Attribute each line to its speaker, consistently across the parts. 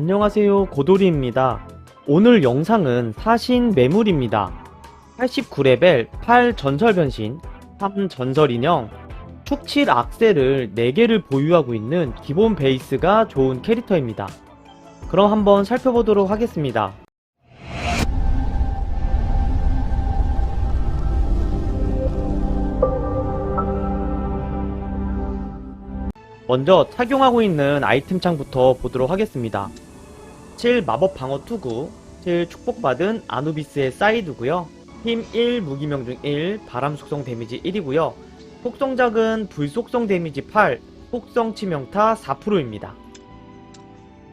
Speaker 1: 안녕하세요 고돌이입니다. 오늘 영상은 사신 매물입니다. 89레벨 8 전설 변신 3 전설 인형 축7 악셀을 4개를 보유하고 있는 기본 베이스가 좋은 캐릭터입니다. 그럼 한번 살펴보도록 하겠습니다. 먼저 착용하고 있는 아이템 창부터 보도록 하겠습니다. 7 마법 방어 투구, 7 축복받은 아누비스의 사이드고요. 힘 1, 무기명 중 1, 바람 속성 데미지 1이고요. 속성작은 불 속성 데미지 8, 속성 치명타 4%입니다.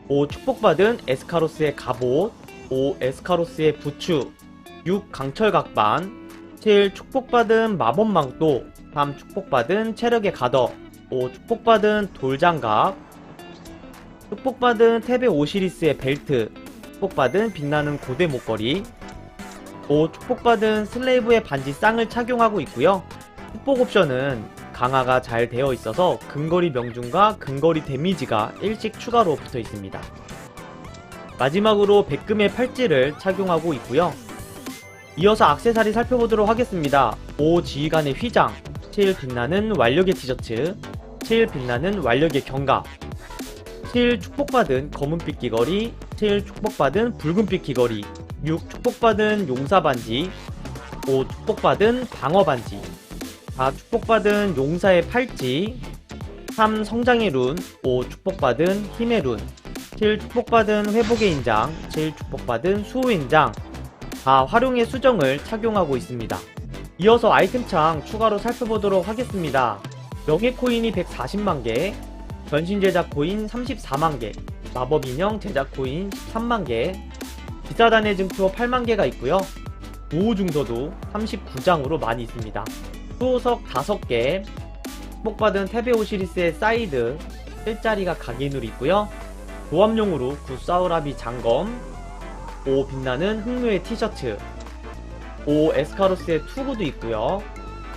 Speaker 1: 5 축복받은 에스카로스의 갑옷, 5 에스카로스의 부추, 6 강철 각반, 7 축복받은 마법망도, 3 축복받은 체력의 가더, 5 축복받은 돌장갑, 축복받은 테베 오시리스의 벨트, 축복받은 빛나는 고대 목걸이, 5 축복받은 슬레이브의 반지 쌍을 착용하고 있고요. 축복 옵션은 강화가 잘 되어 있어서 근거리 명중과 근거리 데미지가 일찍 추가로 붙어 있습니다. 마지막으로 백금의 팔찌를 착용하고 있고요. 이어서 악세사리 살펴보도록 하겠습니다. 5 지휘관의 휘장, 7 빛나는 완력의 티셔츠, 7 빛나는 완력의 경갑, 7 축복받은 검은빛 귀걸이, 7 축복받은 붉은빛 귀걸이, 6 축복받은 용사 반지, 5 축복받은 방어 반지, 4 축복받은 용사의 팔찌, 3 성장의 룬, 5 축복받은 힘의 룬, 7 축복받은 회복의 인장, 7 축복받은 수호의 인장, 4 활용의 수정을 착용하고 있습니다. 이어서 아이템창 추가로 살펴보도록 하겠습니다. 명예 코인이 140만 개, 변신 제작 코인 34만 개, 마법 인형 제작 코인 13만 개, 기사단의 증표 8만 개가 있고요. 보호 중서도 39장으로 많이 있습니다. 수호석 5개, 축복받은 테베오 시리스의 사이드 1자리가 각인으로 있고요. 조합용으로 구사우라비 장검, 5 빛나는 흑묘의 티셔츠, 5 에스카로스의 투구도 있고요.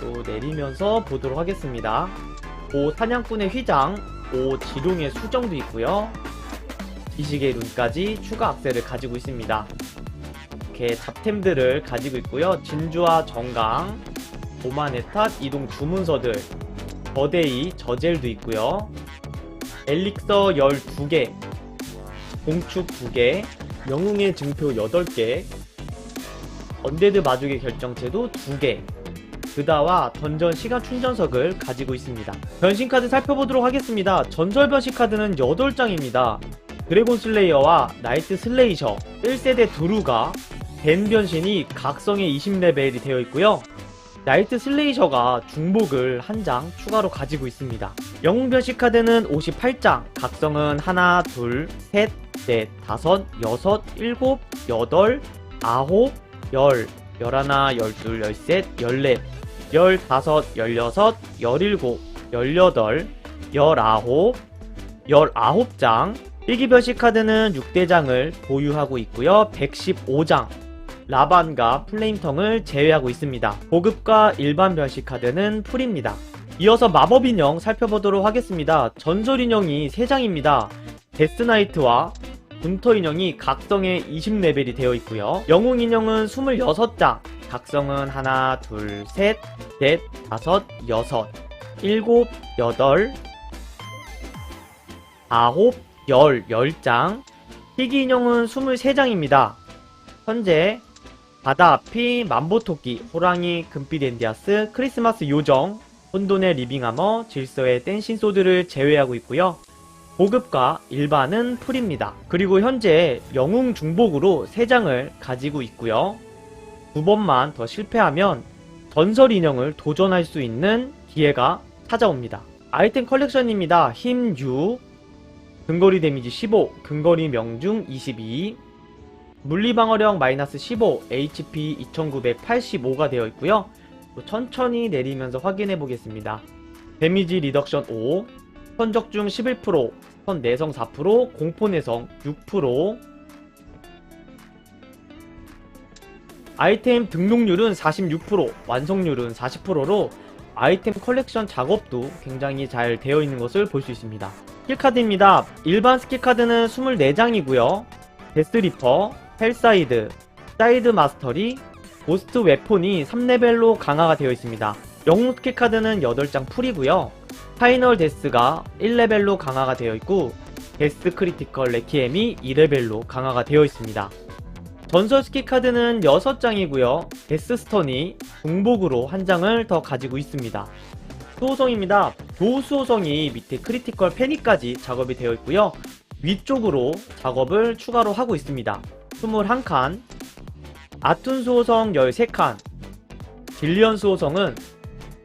Speaker 1: 또 내리면서 보도록 하겠습니다. 5 사냥꾼의 휘장, 5 지룡의 수정도 있고요. 지식의 룬까지 추가 악세를 가지고 있습니다. 이렇게 잡템들을 가지고 있고요. 진주와 정강, 탓, 이동 주문서들, 거대이, 저젤도 있고요. 엘릭서 12개, 공축 2개, 영웅의 증표 8개, 언데드 마족의 결정체도 2개, 그다와 던전 시간 충전석을 가지고 있습니다. 변신 카드 살펴보도록 하겠습니다. 전설 변신 카드는 8장입니다. 드래곤 슬레이어와 나이트 슬레이셔, 1세대 드루가 벤 변신이 각성의 20레벨이 되어 있고요. 나이트 슬레이셔가 중복을 한 장 추가로 가지고 있습니다. 영웅 변신 카드는 58장, 각성은 하나, 둘, 셋, 넷, 다섯, 여섯, 일곱, 여덟, 아홉, 열, 열하나, 열둘, 열셋, 열넷, 열다섯, 열여섯, 열일곱, 열여덟, 열아홉, 열아홉 장. 일기 변신 카드는 6대장을 보유하고 있고요. 115장. 라반과 플레임텅을 제외하고 있습니다. 고급과 일반 변신 카드는 풀입니다. 이어서 마법 인형 살펴보도록 하겠습니다. 전설 인형이 3장입니다. 데스나이트와 군터 인형이 각성의 20레벨이 되어 있고요. 영웅 인형은 26장, 각성은 하나, 둘, 셋, 넷, 다섯, 여섯, 일곱, 여덟, 아홉, 열, 열장. 희귀 인형은 23장입니다. 현재 바다 앞이 만보토끼, 호랑이, 금빛 엔디아스, 크리스마스 요정, 혼돈의 리빙아머, 질서의 댄싱 소드를 제외하고 있고요. 고급과 일반은 풀입니다. 그리고 현재 영웅 중복으로 3장을 가지고 있고요. 두 번만 더 실패하면 전설 인형을 도전할 수 있는 기회가 찾아옵니다. 아이템 컬렉션입니다. 힘 6, 근거리 데미지 15, 근거리 명중 22, 물리방어력 마이너스 15, HP 2985가 되어 있고요. 또 천천히 내리면서 확인해 보겠습니다. 데미지 리덕션 5, 선적 중 11%, 선 내성 4%, 공포 내성 6%, 아이템 등록률은 46%, 완성률은 40%로 아이템 컬렉션 작업도 굉장히 잘 되어 있는 것을 볼 수 있습니다. 스킬카드입니다. 일반 스킬카드는 24장이고요. 데스리퍼, 헬사이드, 사이드 마스터리, 고스트 웨폰이 3레벨로 강화가 되어 있습니다. 영웅 스킬카드는 8장 풀이고요. 파이널 데스가 1레벨로 강화가 되어 있고 데스 크리티컬 레키엠이 2레벨로 강화가 되어 있습니다. 전설 스킬 카드는 6장이고요. 데스 스턴이 중복으로 한 장을 더 가지고 있습니다. 수호성입니다. 도수호성이 밑에 크리티컬 페니까지 작업이 되어 있고요. 위쪽으로 작업을 추가로 하고 있습니다. 21칸, 아툰 수호성 13칸, 딜리언 수호성은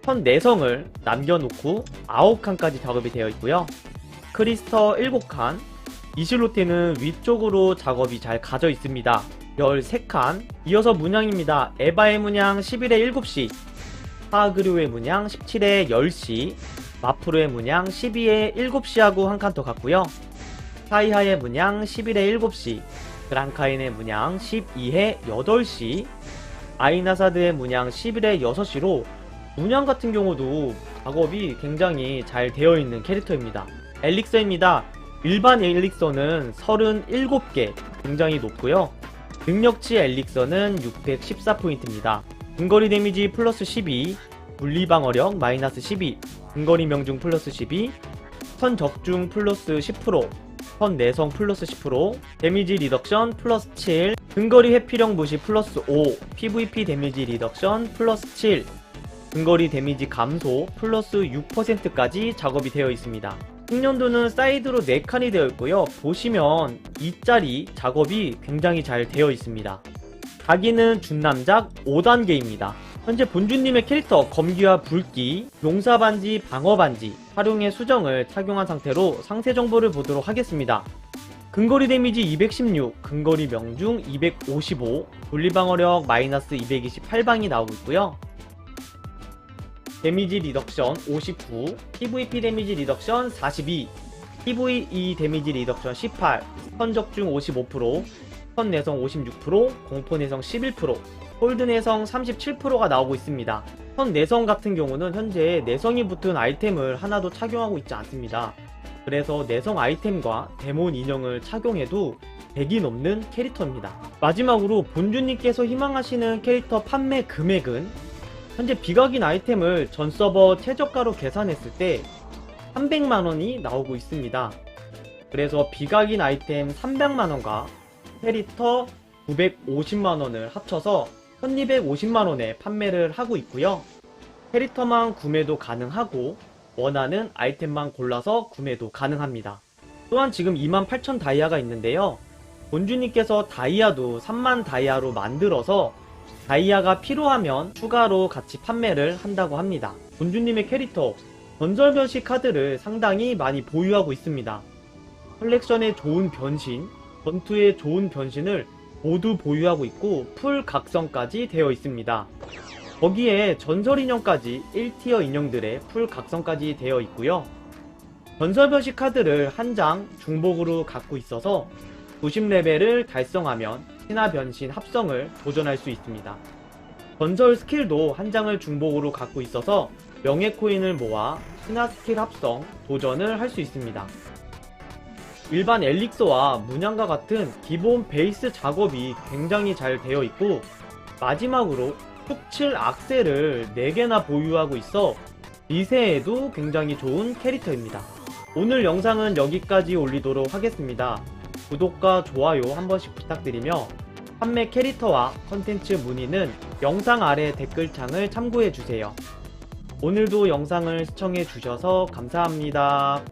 Speaker 1: 14성을 남겨놓고 9칸까지 작업이 되어 있고요. 크리스터 7칸, 이실로테는 위쪽으로 작업이 잘 가져 있습니다. 13칸, 이어서 문양입니다. 에바의 문양 11에 7시, 하그류의 문양 17에 10시, 마프로의 문양 12에 7시하고 한 칸 더 갔고요. 사이하의 문양 11에 7시, 그랑카인의 문양 12에 8시, 아이나사드의 문양 11에 6시로 문양 같은 경우도 작업이 굉장히 잘 되어 있는 캐릭터입니다. 엘릭서입니다. 일반 엘릭서는 37개 굉장히 높고요. 능력치 엘릭서는 614포인트입니다. 근거리 데미지 플러스 12, 물리방어력 마이너스 12, 근거리 명중 플러스 12, 선 적중 플러스 10%, 선 내성 플러스 10%, 데미지 리덕션 플러스 7, 근거리 회피력 무시 플러스 5, PVP 데미지 리덕션 플러스 7, 근거리 데미지 감소 플러스 6%까지 작업이 되어 있습니다. 숙련도는 사이드로 4칸이 되어 있고요. 보시면 2짜리 작업이 굉장히 잘 되어 있습니다. 가기는 준남작 5단계입니다. 현재 본주님의 캐릭터 검기와 불기, 용사반지, 방어반지, 활용의 수정을 착용한 상태로 상세 정보를 보도록 하겠습니다. 근거리 데미지 216, 근거리 명중 255, 분리방어력 마이너스 228방이 나오고 있고요. 데미지 리덕션 59, PVP 데미지 리덕션 42, PVE 데미지 리덕션 18, 선적중 55%, 선 내성 56%, 공포 내성 11%, 홀드 내성 37%가 나오고 있습니다. 선 내성 같은 경우는 현재 내성이 붙은 아이템을 하나도 착용하고 있지 않습니다. 그래서 내성 아이템과 데몬 인형을 착용해도 100이 넘는 캐릭터입니다. 마지막으로 본주님께서 희망하시는 캐릭터 판매 금액은 현재 비각인 아이템을 전 서버 최저가로 계산했을 때 300만원이 나오고 있습니다. 그래서 비각인 아이템 300만원과 캐릭터 950만원을 합쳐서 1250만원에 판매를 하고 있고요. 캐릭터만 구매도 가능하고 원하는 아이템만 골라서 구매도 가능합니다. 또한 지금 28,000 다이아가 있는데요. 본주님께서 다이아도 3만 다이아로 만들어서 다이아가 필요하면 추가로 같이 판매를 한다고 합니다. 본주님의 캐릭터 전설 변신 카드를 상당히 많이 보유하고 있습니다. 컬렉션의 좋은 변신, 전투의 좋은 변신을 모두 보유하고 있고 풀 각성까지 되어 있습니다. 거기에 전설 인형까지 1티어 인형들의 풀 각성까지 되어 있고요. 전설 변신 카드를 한 장 중복으로 갖고 있어서 90레벨을 달성하면 신화 변신 합성을 도전할 수 있습니다. 전설 스킬도 한 장을 중복으로 갖고 있어서 명예 코인을 모아 신화 스킬 합성 도전을 할 수 있습니다. 일반 엘릭서와 문양과 같은 기본 베이스 작업이 굉장히 잘 되어 있고 마지막으로 툭칠 악셀을 4개나 보유하고 있어 미세에도 굉장히 좋은 캐릭터입니다. 오늘 영상은 여기까지 올리도록 하겠습니다. 구독과 좋아요 한 번씩 부탁드리며 판매 캐릭터와 컨텐츠 문의는 영상 아래 댓글창을 참고해 주세요. 오늘도 영상을 시청해 주셔서 감사합니다.